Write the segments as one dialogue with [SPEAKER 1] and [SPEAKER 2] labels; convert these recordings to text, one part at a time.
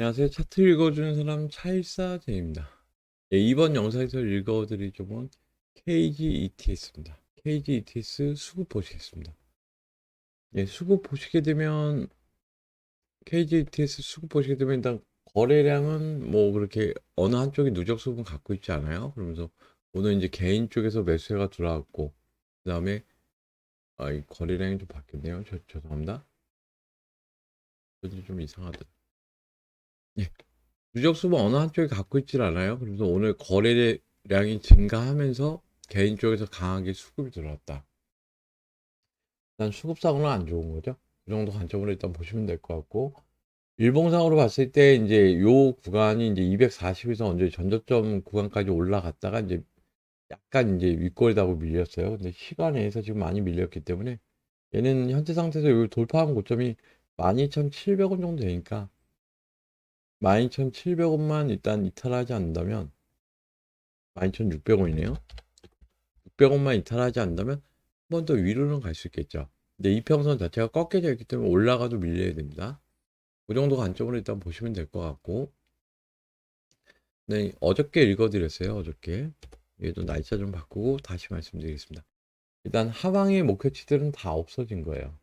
[SPEAKER 1] 안녕하세요. 차트 읽어주는 사람 차일사제입니다. 예, 이번 영상에서 읽어드릴 종목은 KGETS입니다. KGETS 수급 보시겠습니다. 예, 수급 보시게 되면 KGETS 수급 보시게 되면 일단 거래량은 뭐 그렇게 어느 한쪽이 누적 수급은 갖고 있지 않아요. 그러면서 오늘 이제 개인 쪽에서 매수가 들어왔고 그 다음에 아, 이 거래량이 좀 바뀌었네요. 저, 죄송합니다. 좀 이상하다. 예. 누적 수분 어느 한쪽이 갖고 있질 않아요. 그래서 오늘 거래량이 증가하면서 개인 쪽에서 강하게 수급이 들어왔다. 일단 수급상으로는 안 좋은 거죠. 그 정도 관점으로 일단 보시면 될 것 같고 일봉상으로 봤을 때 이제 요 구간이 이제 240에서 언제 전저점 구간까지 올라갔다가 이제 약간 이제 윗골다고 밀렸어요. 근데 시간에서 지금 많이 밀렸기 때문에 얘는 현재 상태에서 요 돌파한 고점이 12,700원 정도 되니까 12,700원만 일단 이탈하지 않는다면 12,600원이네요. 600원만 이탈하지 않는다면 한 번 더 위로는 갈 수 있겠죠. 근데 이평선 자체가 꺾여져 있기 때문에 올라가도 밀려야 됩니다. 그 정도 관점으로 일단 보시면 될 것 같고 네, 어저께 읽어드렸어요. 어저께 얘도 날짜 좀 바꾸고 다시 말씀드리겠습니다. 일단 하방의 목표치들은 다 없어진 거예요.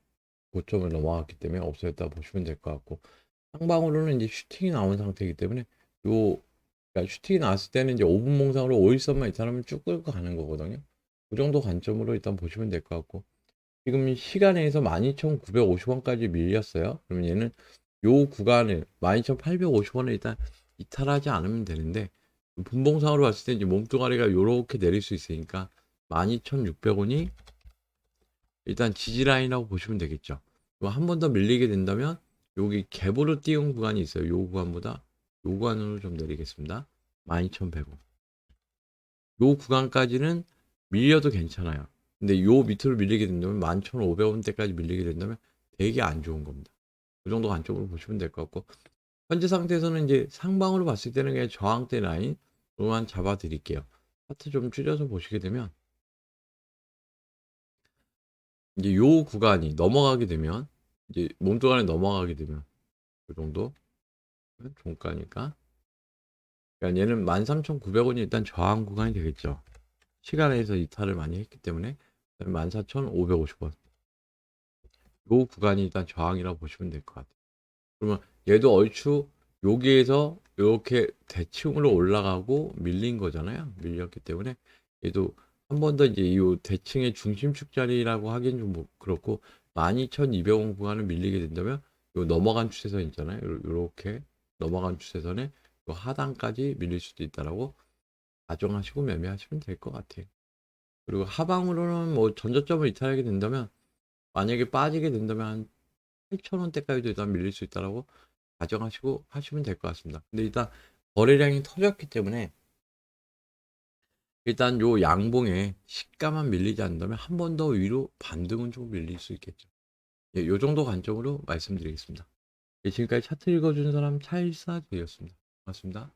[SPEAKER 1] 고점을 넘어갔기 때문에 없어졌다 보시면 될 것 같고 상방으로는 이제 슈팅이 나온 상태이기 때문에 요 그러니까 슈팅이 나왔을 때는 이제 5분 몽상으로 5일선만 이탈하면 쭉 끌고 가는 거거든요. 그 정도 관점으로 일단 보시면 될 것 같고 지금 시간에서 12,950원까지 밀렸어요. 그러면 얘는 요 구간을 12,850원을 일단 이탈하지 않으면 되는데 분봉상으로 봤을 때 이제 몸뚱아리가 요렇게 내릴 수 있으니까 12,600원이 일단 지지라인이라고 보시면 되겠죠. 한 번 더 밀리게 된다면 여기 갭으로 띄운 구간이 있어요. 요 구간보다 요 구간으로 좀 내리겠습니다. 12,100원. 요 구간까지는 밀려도 괜찮아요. 근데 요 밑으로 밀리게 된다면 11,500원대까지 밀리게 된다면 되게 안 좋은 겁니다. 그 정도 관점으로 보시면 될 것 같고 현재 상태에서는 이제 상방으로 봤을 때는 그냥 저항대 라인으로만 잡아 드릴게요. 차트 좀 줄여서 보시게 되면 이제 요 구간이 넘어가게 되면 이제 몸뚱아리 넘어가게 되면 그 정도 종가니까 그러니까 얘는 13,900원이 일단 저항 구간이 되겠죠. 시간에서 이탈을 많이 했기 때문에 14,550원 요 구간이 일단 저항이라고 보시면 될 것 같아요. 그러면 얘도 얼추 여기에서 이렇게 대칭으로 올라가고 밀린 거잖아요. 밀렸기 때문에 얘도 한 번 더 이제 이 대칭의 중심축 자리라고 하기엔 좀뭐 그렇고 12,200원 구간을 밀리게 된다면 요 넘어간 추세선 있잖아요. 요렇게 넘어간 추세선에 요 하단까지 밀릴 수도 있다라고 가정하시고 매매하시면 될 것 같아요. 그리고 하방으로는 뭐 전저점을 이탈하게 된다면 만약에 빠지게 된다면 한 8,000원대까지도 일단 밀릴 수 있다라고 가정하시고 하시면 될 것 같습니다. 근데 일단 거래량이 터졌기 때문에 일단 요 양봉에 시가만 밀리지 않는다면 한 번 더 위로 반등은 좀 밀릴 수 있겠죠. 예, 요 정도 관점으로 말씀드리겠습니다. 예, 지금까지 차트 읽어주는 사람 차일사 되었습니다. 고맙습니다.